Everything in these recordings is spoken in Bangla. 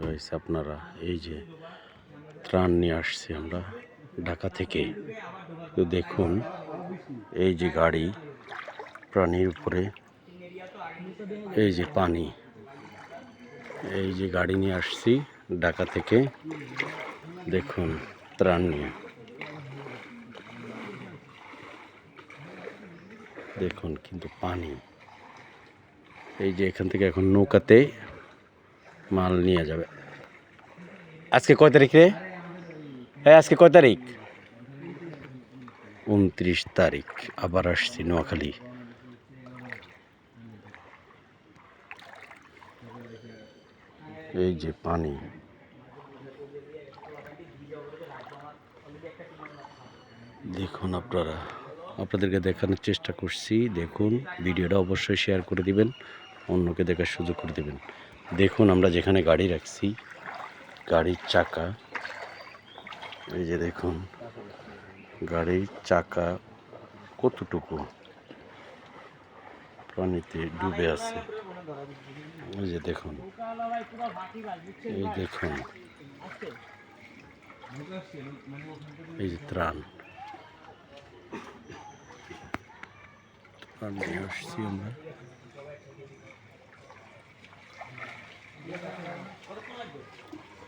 গাইস আপনারা এই যে ত্রাণ নিয়ে আসছি আমরা ঢাকা থেকে। তো দেখুন, এই যে গাড়ি, প্রাণীর উপরে এই যে পানি। এই যে গাড়ি নিয়ে আসছি ঢাকা থেকে। দেখুন, ত্রাণ নিয়ে। দেখুন কিন্তু পানি। এই যে এখান থেকে এখন নৌকাতে মাল নিয়ে যাবে। আজকে কয় তারিখ রে? হ্যাঁ আজকে কয় তারিখ? উনত্রিশ তারিখ আবার আসছি নোয়াখালী। এই যে পানি। দেখুন আপনারা আপনাদেরকে দেখানোর চেষ্টা করছি। দেখুন ভিডিওটা অবশ্যই শেয়ার করে দিবেন অন্যকে দেখার সুযোগ করে দিবেন। দেখুন, আমরা যেখানে গাড়ি রাখছি, গাড়ির চাকা, এই যে দেখুন, গাড়ির চাকা কতটুকু পানিতে ডুবে আছে। এই যে দেখুন, এই দেখুন, এই যে ত্রাণ। ত্রাণ নিয়ে আসছি আমরা।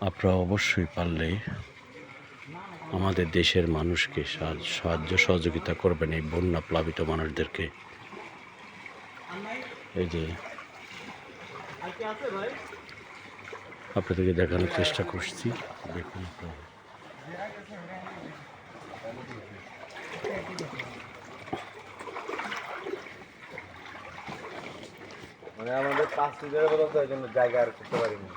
আপনারা অবশ্যই পারলে আমাদের দেশের মানুষকে সাহায্য সহযোগিতা করবেন এই বন্যা প্লাবিত মানুষদেরকে। এই যে আপনাদেরকে দেখানোর চেষ্টা করছি। দেখুন মানে আমাদের পাঁচ জায়গা আর করতে পারিনি।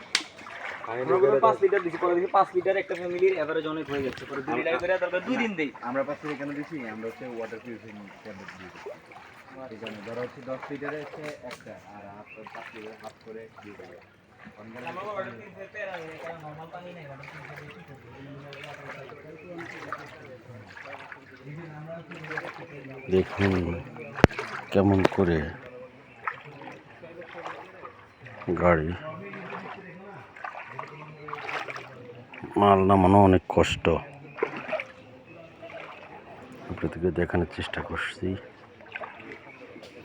আমরা লিটার দিছি পরে দেখি পাঁচ লিটার একটা ফ্যামিলির এভারেজ অনেক হয়ে যাচ্ছে পরে দুই লিটার করে দরকার দুই দিন দেই। আমরা পাঁচ লিটার কেন দিছি? আমরা হচ্ছে ওয়াটার পিউরিফাইং ট্যাবলেট দিই ঠিক আছে ধরো হচ্ছে দশ লিটারে হচ্ছে একটা আর হাফ লিটার হাফ করে দিয়ে দেবো দেখুন কেমন করে গাড়ি মাল নামানো অনেক কষ্ট। আপনাদেরকে দেখানোর চেষ্টা করছি।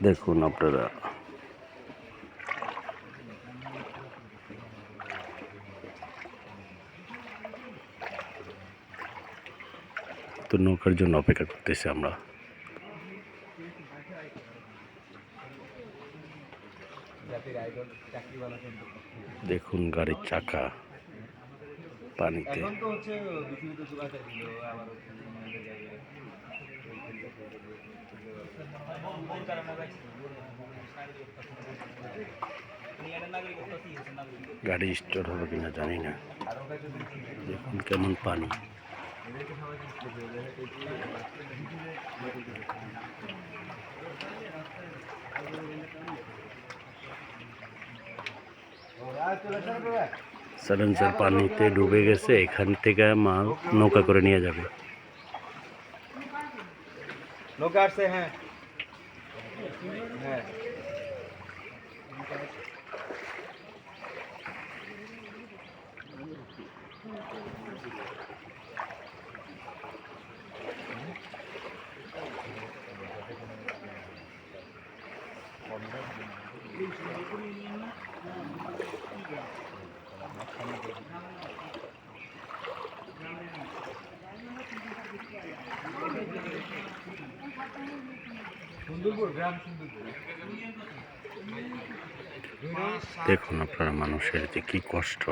দেখুন আপনারা। তো নৌকার জন্য অপেক্ষা করতেছি আমরা। দেখুন গাড়ির চাকা। জায়গায় গাড়ি স্টোর হবে কিনা জানি না। দেখুন কেমন পানি। স্যালেন্সার পানিতে ডুবে গেছে এখান থেকে মাল নৌকা করে নিয়ে যাবে নৌকা আসছে হ্যাঁ হ্যাঁ সুন্দরপুর গ্রাম সুন্দরপুর দেখুন আপনারা মানুষের যে কি কষ্ট।